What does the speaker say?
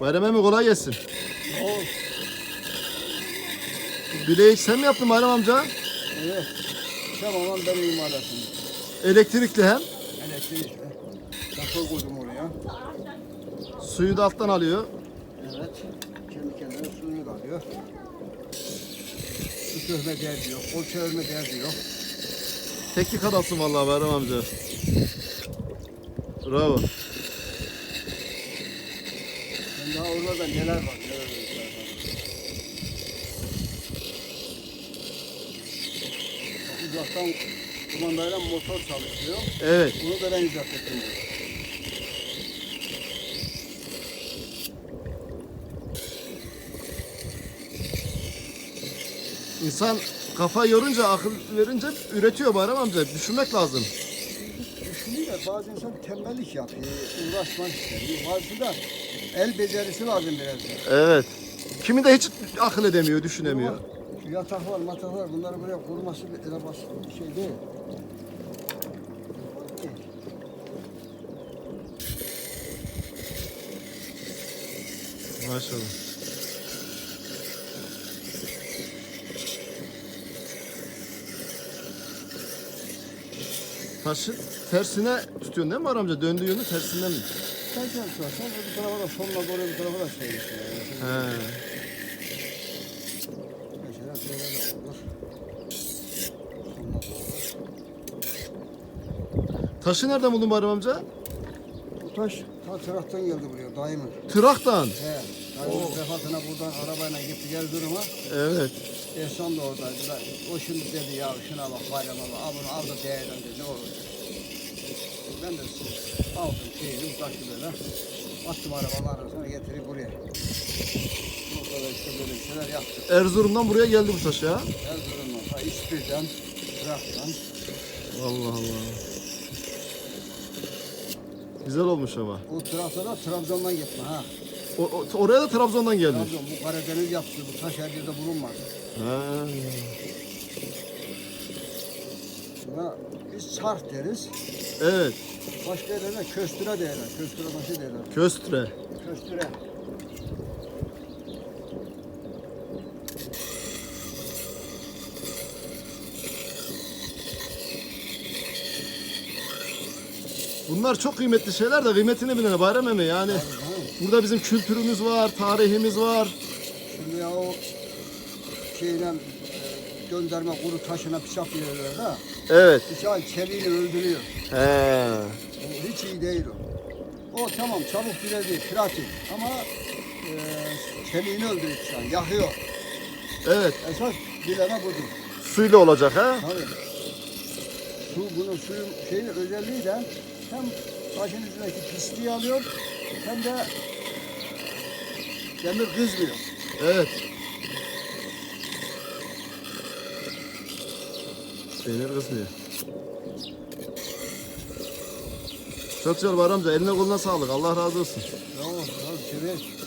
Bayram emmi kolay gelsin. O Bileği sen mi yaptın Bayram amca? evet. Tamamen benim imalatım. Elektrikli hem. Elektrik. Takıl koydum oraya. Suyu da alttan alıyor. Evet. Kendi kendine suyunu da alıyor. Su çözme derdi yok. Kol çevirme derdi yok. Teknik adamsın vallahi Bayram amca. Bravo. Daha orada neler var. Neler var. Uzaktan kumandayla motor çalışıyor. Evet. Bunu da ben icat ettim. İnsan kafa yorunca, akıl verince üretiyor Bayram amca. Düşünmek lazım. Da bazı insan tembellik yapıyor, uğraşmak istemiyor. Bazı da el becerisi lazım biraz da. Evet. Kimi de hiç akıl edemiyor, düşünemiyor. Şu yatak var, matak var. Bunları buraya kurması bir basit bir şey değil. Maşallah. Taşı tersine tutuyorsun değil mi amca? Döndüğü yönü tersinden mi? Sen gel şu an. Sen bu tarafa da sonuna doğru bu tarafa da şey işte. He. Mesela böyle de olur. Sonuna doğru. Taşı nereden buldun Bayram amca? Bu taş ta taraftan geldi buraya daimin. Traktan. He. Daimin vefatına buradan arabayla gitti Erzurum'a. Evet. Ehsan da oradaydı. da. O şimdi dedi ya şuna bak bayram baba al bunu al da değerlendi ne olur. Ben de aldım şeyini taşı böyle. Attım arabanın arasına getirip buraya. Burada da işte böyle şeyler yaptık. Erzurum'dan buraya geldi bu taş ya. Erzurum'dan, ta İspir'den, Irak'tan. Allah Allah. Güzel olmuş ama. O Trak'ta da Trabzon'dan gitme ha. O, o- oraya da Trabzon'dan gelmiş. Trabzon bu Karadeniz yaptı. Bu taş her yerde bulunmaz. Ha. Buna biz çark deriz. Evet. Başka yerlerde köstüre derler. Köstüre taşı derler. Köstre. Köstüre. Bunlar çok kıymetli şeyler de kıymetini bilene Bayram Emi yani. Ha. Burada bizim kültürümüz var, tarihimiz var. Şimdi ya o şeyle e, gönderme kuru taşına bıçak verirler ha. Evet. Bıçağın çeliğini öldürüyor. He. O hiç iyi değil o. O tamam çabuk biledi, pratik ama e, çeliğini öldürüyor bıçağın, yakıyor. Evet. Esas bileme budur. Suyla olacak ha. Tabii. Su, bunun suyun şeyin özelliği de hem taşın üzerindeki pisliği alıyor hem de demir kızmıyor. Evet. Demir kızmıyor. Çok güzel amca. Eline koluna sağlık. Allah razı olsun. Bravo, bravo, sever.